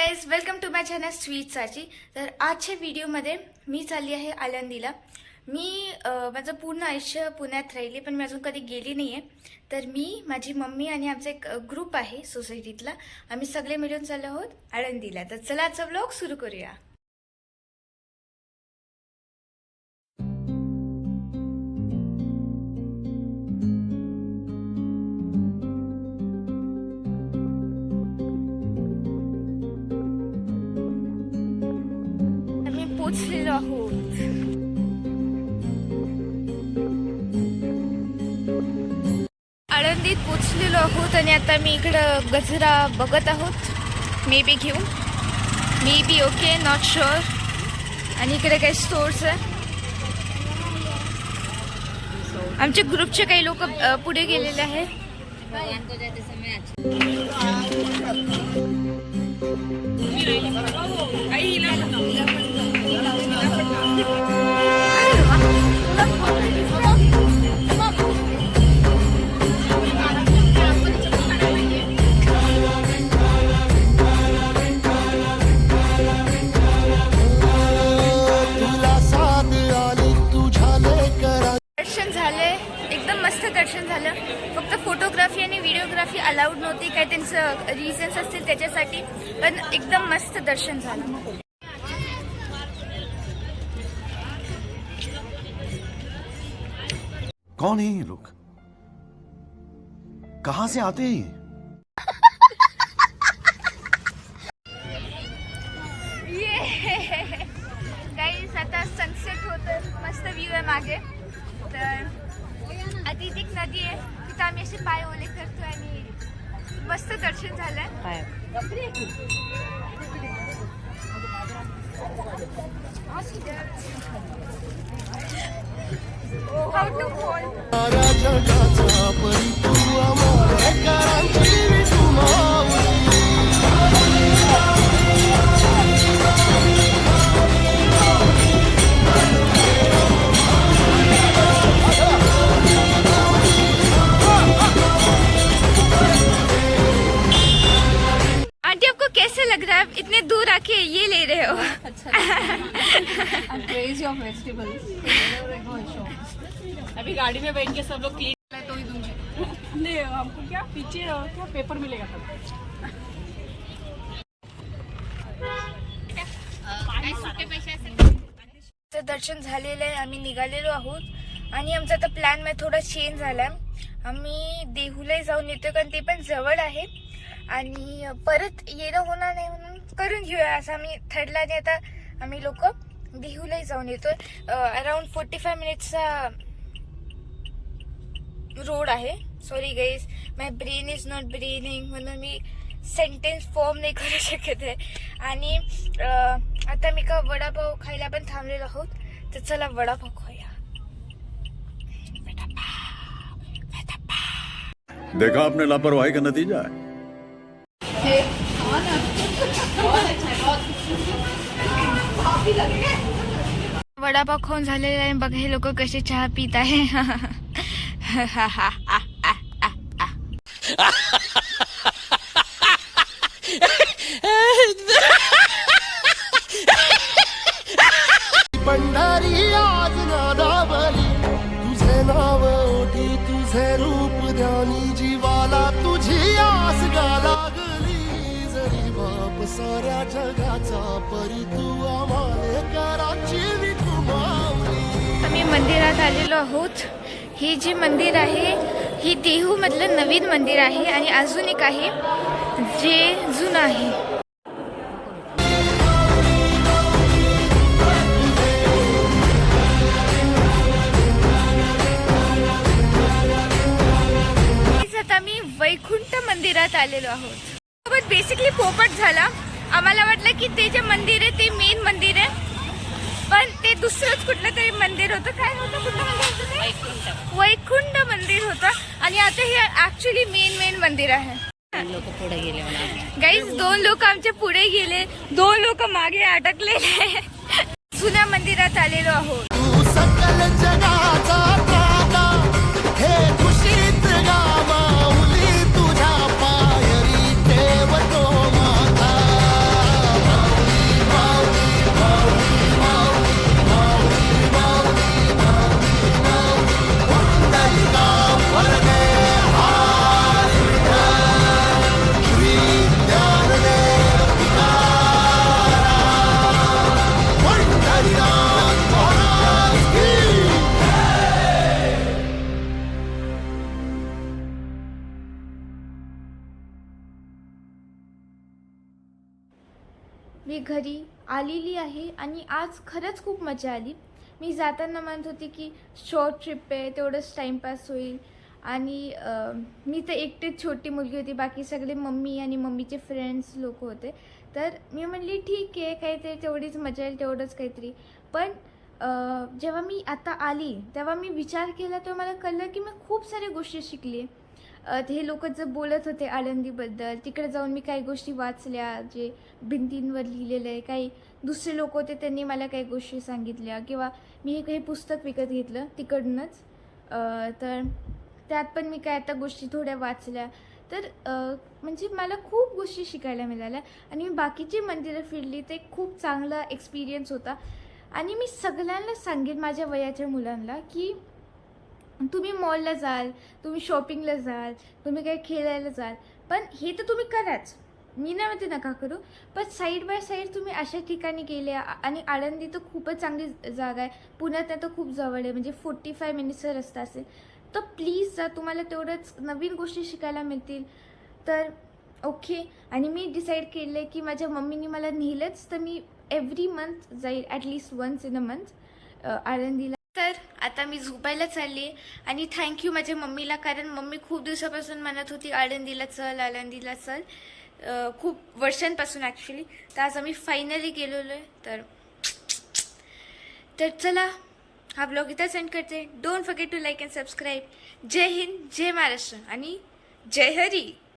Guys welcome to my channel sweet Sachi तर आजच्या व्हिडिओमध्ये मी चालली आहे आळंदीला. मी माझं पूर्ण आयुष्य पुण्यात राहिली पण मी अजून कधी गेली नाही आहे तर मी माझी मम्मी आणि आमचा एक ग्रुप आहे सोसायटीतला आम्ही सगळे मिळून चाललो आहोत आळंदीला. तर चला आजचा ब्लॉग सुरू करूया. पोचलेलो आहोत. आळंदीत पोचलेलो आहोत आणि आता मी इकडं गजरा बघत आहोत. मे बी घेऊ. May be okay not sure आणि इकडे काही स्टोर्स आहे. आमच्या ग्रुपचे काही लोक पुढे गेलेले आहेत. दर्शन झाले एकदम मस्त दर्शन झालं. फक्त फोटोग्राफी आणि व्हिडिओग्राफी अलाउड नव्हती. काही त्यांचं रिझन्स असतील त्याच्यासाठी पण एकदम मस्त दर्शन झालं. कौन है ये लोग? कहां से आते हैं ये? गाईस आता सनसेट होत मस्त व्ह्यू आहे मागे। तर आधी एक नदी आहे तिथं आम्ही असे पाय ओले करतो आणि मस्त दर्शन झालंय. लग रहा है इतने दूर आके ये ले रहे हो. अभी गाड़ी में बैठ के सब लोग क्लीन तो ही दूंगी। नहीं हमको क्या पीछे क्या पेपर मिलेगा तब? दर्शन झालेलं आहे आम्ही निघालेलो आहोत. आणि आमचा आता प्लॅनमध्ये थोडा चेंज झालाय. आम्ही देहूलाही जाऊन येतो कारण ते पण जवळ आहे. आणि परत येणं होणार नाही म्हणून करून घेऊया. असं आम्ही ठरलं आणि आता. आम्ही लोक देहूलाही जाऊन येतो अराउंड फोर्टी फाय मिनिट्सचा रोड आहे. Sorry guys my brain is not braining म्हणून मी सेंटेन्स फॉर्म नाही करू शकत आहे. आणि आता मी का वडापाव खायला पण थांबलेलो आहोत. तर चला वडापाव खाऊया. देखा आपने लापरवाही का नतीजा है? वडापाव खाऊन झालेला आहे. बघा हे लोक कसे चहा पित आहे. पंढरी आज नादावली. तुझे नाव ओठी तुझे रूप ध्यानी जीवाला तुझी आस गा लागली जरी बाप साऱ्या जगाचा परी तू आम्हाला आम्ही मंदिरात आलेलो आहोत. ही जी मंदिर आहे ही देहू मधलं नवीन मंदिर आहे आणि अजून एक आहे जे जुनं आहे. आता मी वैकुंठ मंदिरात आलेलो आहोत. बेसिकली पोपट झाला. आम्हाला वाटलं की ते जे मंदिर आहे ते मेन मंदिर आहे. पण ते दुसरंच कुठलं तरी मंदिर होतं. काय होतं? कुठलं मंदिर होतं वैकुंठ मंदिर होतं. आणि आता हे ऍक्च्युली मेन मेन मंदिर आहे. लोक पुढे गेले गाईज दोन लोक आमच्या पुढे गेले. दोन लोक मागे अटकलेले जुन्या मंदिरात आलेलो आहोत. मी घरी आलेली आहे आणि आज खरंच खूप मजा आली. मी जाताना म्हणत होती की शॉर्ट ट्रिप आहे तेवढंच टाईमपास होईल. आणि मी तर एकटीच छोटी मुलगी होती बाकी सगळे मम्मी आणि मम्मीचे फ्रेंड्स लोक होते. तर मी म्हणली ठीक आहे काहीतरी तेवढीच मजा येईल तेवढंच काहीतरी. पण जेव्हा मी आता आली तेव्हा मी विचार केला तेव्हा मला कळलं की मी खूप साऱ्या गोष्टी शिकली. हे लोक जर बोलत होते आळंदीबद्दल तिकडे जाऊन मी काही गोष्टी वाचल्या जे भिंतींवर लिहिलेलं आहे काही दुसरे लोक होते त्यांनी मला काही गोष्टी सांगितल्या किंवा मी हे काही पुस्तक विकत घेतलं तिकडनंच. तर त्यात पण मी काय आता गोष्टी थोड्या वाचल्या. तर म्हणजे मला खूप गोष्टी शिकायला मिळाल्या आणि मी बाकीची मंदिरं फिरली ते खूप चांगला एक्सपिरियन्स होता. आणि मी सगळ्यांना सांगेन माझ्या वयाच्या मुलांना की तुम्ही मॉलला जाल तुम्ही शॉपिंगला जाल तुम्ही काही खेळायला जाल. पण हे तर तुम्ही कराच. मी नाही म्हणते नका करू. पण साईड बाय साईड तुम्ही अशा ठिकाणी गेले आणि आळंदी तर खूपच चांगली जागा आहे. पुण्यात तर खूप जवळ आहे. म्हणजे फोर्टी फाय मिनिट्सचा रस्ता असेल. तर प्लीज जा तुम्हाला तेवढंच नवीन गोष्टी शिकायला मिळतील. तर ओके आणि मी डिसाईड केलं आहे की माझ्या मम्मीने मला नेलंच तर मी एव्हरी मंथ जाईल at least once in a month आळंदीला. तर आता मी झोपायला चालली आहे आणि थँक्यू माझ्या मम्मीला कारण मम्मी खूप दिवसापासून म्हणत होती आळंदीला चल आळंदीला चल. खूप वर्षांपासून ॲक्च्युली तर आज आम्ही फायनली गेलेलो आहे. तर तर चला हा ब्लॉग इथं सेंड करते. Don't forget to like and subscribe जय हिंद जय महाराष्ट्र आणि जय हरी.